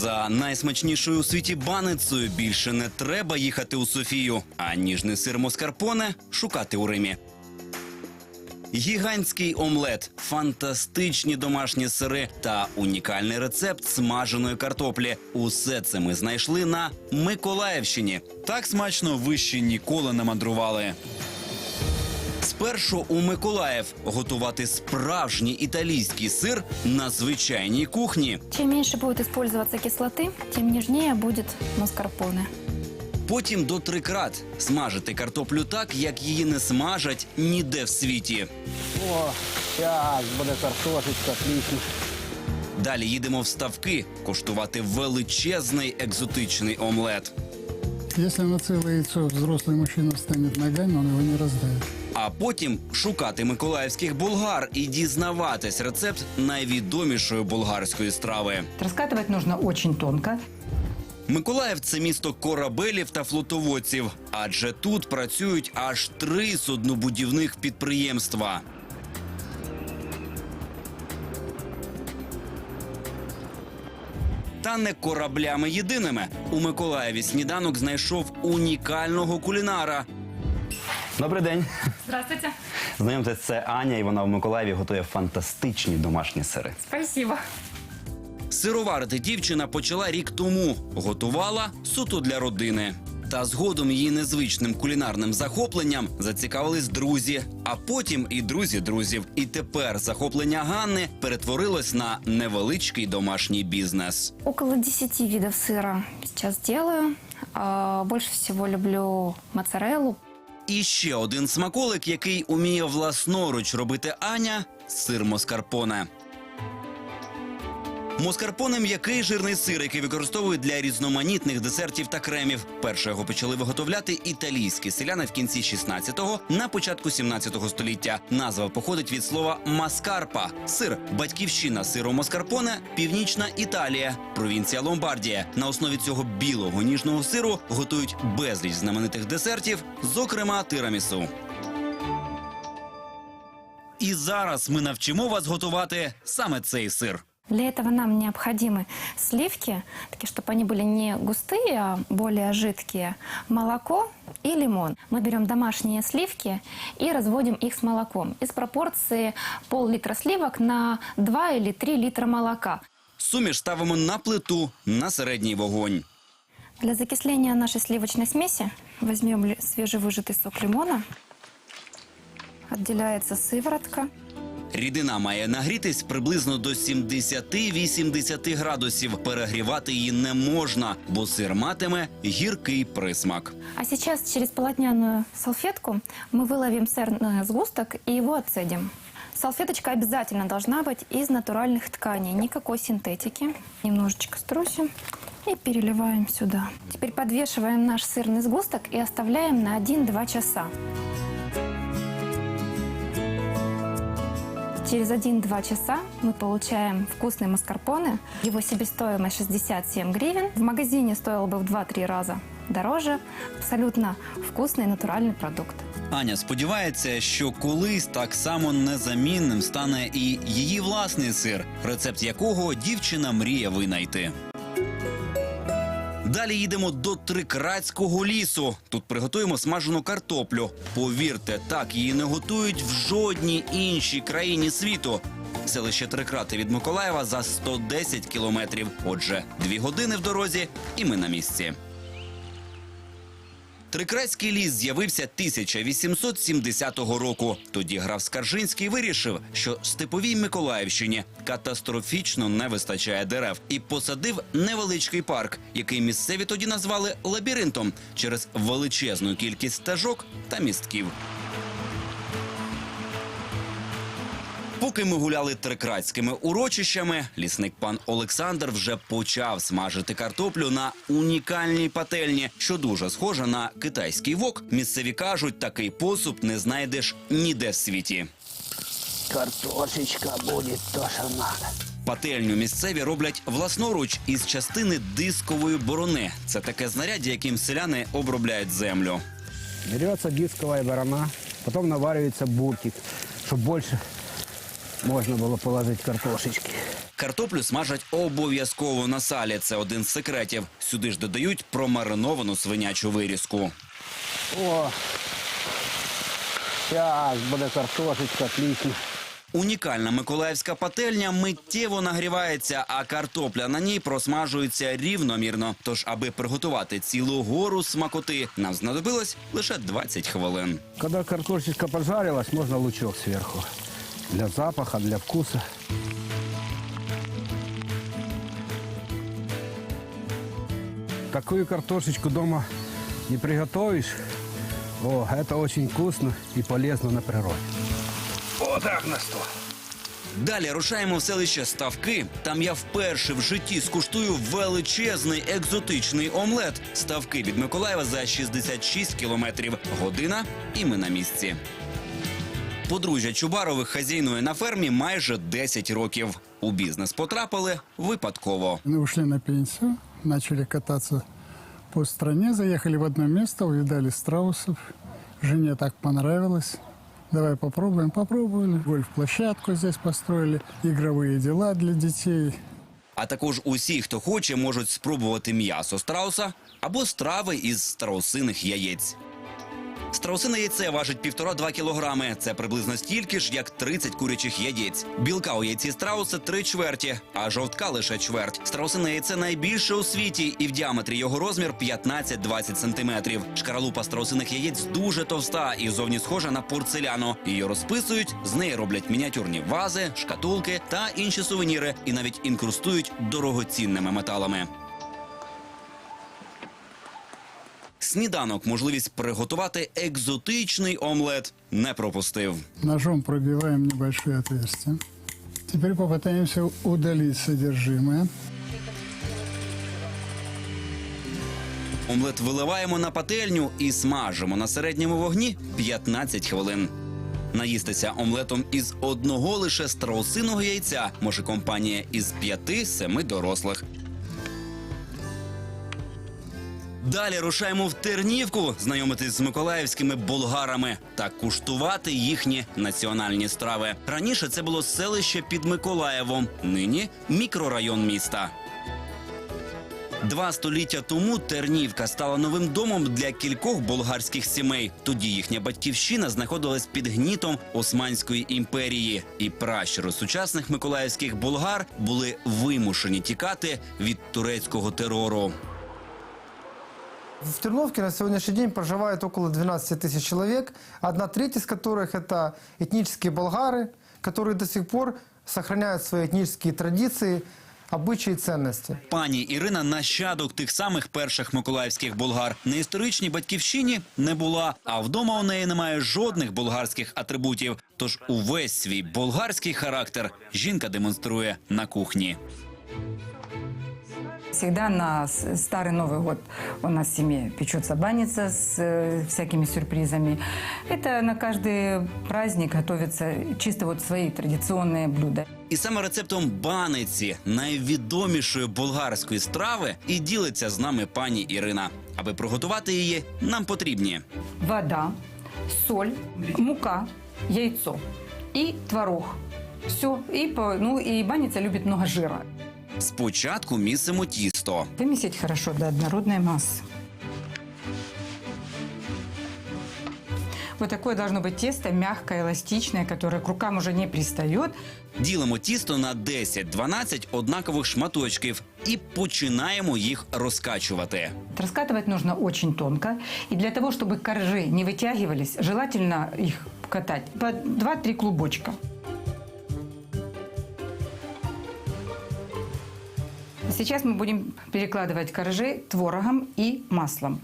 За найсмачнішою у світі баницею більше не треба їхати у Софію, а ніжний сир москарпоне шукати у Римі. Гігантський омлет, фантастичні домашні сири та унікальний рецепт смаженої картоплі. Усе це ми знайшли на Миколаївщині. Так смачно ви ще ніколи не мандрували. Спершу у Миколаїв готувати справжній італійський сир на звичайній кухні. Чем меньше будет использоваться кислоты, тем нежнее будет маскарпоне. Потім до три крат смажити картоплю так, як її не смажать ніде в світі. О, зараз буде картошечка, отлично. Далі їдемо в ставки коштувати величезний екзотичний омлет. Если на целое яйцо взрослый мужчина встанет ногами, он его не раздавит. А потім шукати миколаївських булгар і дізнаватись рецепт найвідомішої булгарської страви. Раскатывать нужно очень тонко. Миколаїв це місто корабелів та флотоводців, адже тут працюють аж три суднобудівних підприємства. Та не кораблями єдиними. У Миколаєві сніданок знайшов унікального кулінара. Добрий день. Здравствуйте. Знайомтесь, це Аня, і вона в Миколаєві готує фантастичні домашні сири. Спасибо. Сироварити дівчина почала рік тому. Готувала суто для родини. Та згодом її незвичним кулінарним захопленням зацікавились друзі, а потім і друзі друзів. І тепер захоплення Ганни перетворилось на невеличкий домашній бізнес. Около 10 видов сыра сейчас делаю. А, Больше всего люблю моцареллу. І ще один смаколик, який уміє власноруч робити Аня сир москарпоне. Москарпоне – м'який жирний сир, який використовують для різноманітних десертів та кремів. Перше його почали виготовляти італійські селяни в кінці 16-го, на початку 17-го століття. Назва походить від слова маскарпа. Сир батьківщина сиру москарпоне, північна Італія, провінція Ломбардія. На основі цього білого ніжного сиру готують безліч знаменитих десертів, зокрема тирамісу. І зараз ми навчимо вас готувати саме цей сир. Для этого нам необходимы сливки, такие, чтобы они были не густые, а более жидкие, молоко и лимон. Мы берем домашние сливки и разводим их с молоком из пропорции пол-литра сливок на 2 или 3 литра молока. Суміш ставимо на плиту на середній вогонь. Для закисления нашей сливочной смеси возьмем свежевыжатый сок лимона. Отделяется сыворотка. Рідина має нагрітись приблизно до 70-80 градусів. Перегрівати її не можна, бо сир матиме гіркий присмак. А сейчас через полотняную салфетку мы выловим сырный сгусток и его отцедим. Салфеточка обязательно должна быть из натуральных тканей, никакой синтетики. Немножечко струсим и переливаем сюда. Теперь подвешиваем наш сырный сгусток и оставляем на 1-2 часа. Через 1-2 часа мы получаем вкусный маскарпоне. Его себестоимость 67 гривен. В магазине стоило бы в 2-3 раза дороже. Абсолютно вкусный натуральный продукт. Аня сподівається, що колись так само незамінним стане і її власний сир, рецепт якого дівчина мріє винайти. Далі їдемо до Трикратського лісу. Тут приготуємо смажену картоплю. Повірте, так її не готують в жодній іншій країні світу. Селище Трикрати від Миколаєва за 110 кілометрів. Отже, дві години в дорозі, і ми на місці. Трикратський ліс з'явився 1870 року. Тоді граф Скаржинський вирішив, що степовій Миколаївщині катастрофічно не вистачає дерев, і посадив невеличкий парк, який місцеві тоді назвали лабіринтом через величезну кількість стежок та містків. Поки ми гуляли трикратськими урочищами, лісник пан Олександр вже почав смажити картоплю на унікальній пательні, що дуже схожа на китайський вок. Місцеві кажуть, такий посуд не знайдеш ніде в світі. Картошечка буде то, що надо. Пательню місцеві роблять власноруч із частини дискової борони. Це таке знаряддя, яким селяни обробляють землю. Берется дисковая барана, потом наваривается буртик, чтобы больше Можна було положити картошечки. Картоплю смажать обов'язково на салі. Це один з секретів. Сюди ж додають промариновану свинячу вирізку. О, зараз буде картошечка, отлично. Унікальна миколаївська пательня миттєво нагрівається, а картопля на ній просмажується рівномірно. Тож, аби приготувати цілу гору смакоти, нам знадобилось лише 20 хвилин. Когда картошечка пожарилась, можно лучок сверху. Для запаха, для вкуса. Такую картошечку дома не приготовишь. О, это очень вкусно и полезно на природе. Вот так на стол. Далі рушаємо в селище Ставки. Там я вперше в житті скуштую величезний екзотичний омлет. Ставки від Миколаєва за 66 кілометрів. Година, і ми на місці. Подружжя Чубарових хазяйнує на фермі майже 10 років. У бізнес потрапили випадково. Мы ушли на пенсию, начали кататься по стране, заехали в одно место, увидали страусов. Жене так понравилось. Давай попробуем. Попробовали. Гольф-площадку здесь построили, игровые дела для детей. А також усі, хто хоче, можуть спробувати м'ясо страуса або страви із страусиних яєць. Страусине яйце важить 1,5-2 кілограми. Це приблизно стільки ж, як 30 курячих яєць. Білка у яйці страуса три чверті, а жовтка лише чверть. Страусине яйце найбільше у світі, і в діаметрі його розмір 15-20 сантиметрів. Шкаралупа страусиних яєць дуже товста і зовні схожа на порцеляну. Її розписують, з неї роблять мініатюрні вази, шкатулки та інші сувеніри, і навіть інкрустують дорогоцінними металами. Сніданок, можливість приготувати екзотичний омлет, не пропустив. Ножом пробиваем небольшое отверстие. Теперь попытаемся удалить содержимое. Омлет виливаємо на пательню і смажимо на середньому вогні 15 хвилин. Наїстися омлетом із одного лише страусиного яйця може компанія із п'яти-семи дорослих. Далі рушаємо в Тернівку, знайомитись з миколаївськими болгарами та куштувати їхні національні страви. Раніше це було селище під Миколаєвом, нині мікрорайон міста. Два століття тому Тернівка стала новим домом для кількох болгарських сімей. Тоді їхня батьківщина знаходилась під гнітом Османської імперії, і пращури сучасних миколаївських болгар були вимушені тікати від турецького терору. В Терновке на сегодняшний день проживает около 12 тысяч человек, одна треть из которых это этнические болгары, которые до сих пор сохраняют свои этнические традиции, обычаи и ценности. Пані Ірина нащадок тих самих перших миколаївських болгар. На історичній батьківщині не була, а вдома у неї немає жодних болгарських атрибутів. Тож увесь свій болгарський характер жінка демонструє на кухні. Всегда на с- Старый Новый год у нас в семье печется баница с э, всякими сюрпризами. Это на каждый праздник готовятся чисто вот свои традиционные блюда. І саме рецептом баниці, найвідомішої болгарської страви, і ділиться з нами пані Ірина. Аби приготувати її, нам потрібні Вода, соль, мука, яйцо и творог. Все. И, по- ну, и баница любит много жира. спочатку місимо тісто. Вымесить хорошо до однородной массы. Вот такое должно быть тесто, мягкое, эластичное, которое к рукам уже не пристает. Ділимо тісто на 10-12 однакових шматочків і починаємо їх розкачувати. Раскатывать нужно очень тонко. И для того, чтобы коржи не вытягивались, желательно их катать по 2-3 клубочка. Сейчас мы будем перекладывать коржи творогом и маслом.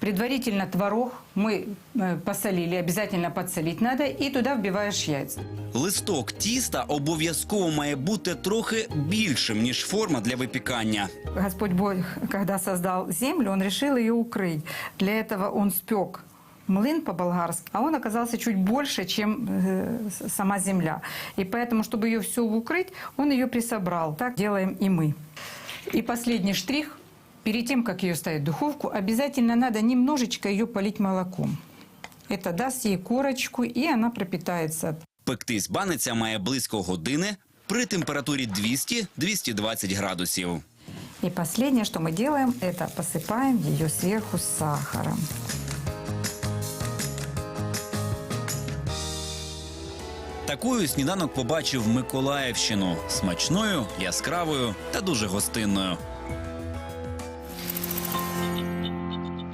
Предварительно творог мы э, посолили, обязательно подсолить надо, и туда вбиваешь яйца. Листок тіста обов'язково має бути трохи більшим ніж форма для випікання. Господь Бог, когда создал землю, Он решил ее укрыть. Для этого Он спек млын по-болгарски, а он оказался чуть больше, чем э, с- сама земля. И поэтому, чтобы ее все укрыть, он ее присобрал. Так делаем и мы. И последний штрих. Перед тем, как ее ставить в духовку, обязательно надо немножечко ее полить молоком. Это даст ей корочку, и она пропитается. Пектись баниця має близько години при температурі 200-220 градусів. И последнее, что мы делаем, это посыпаем ее сверху сахаром. Такою сніданок побачив Миколаївщину смачною, яскравою та дуже гостинною.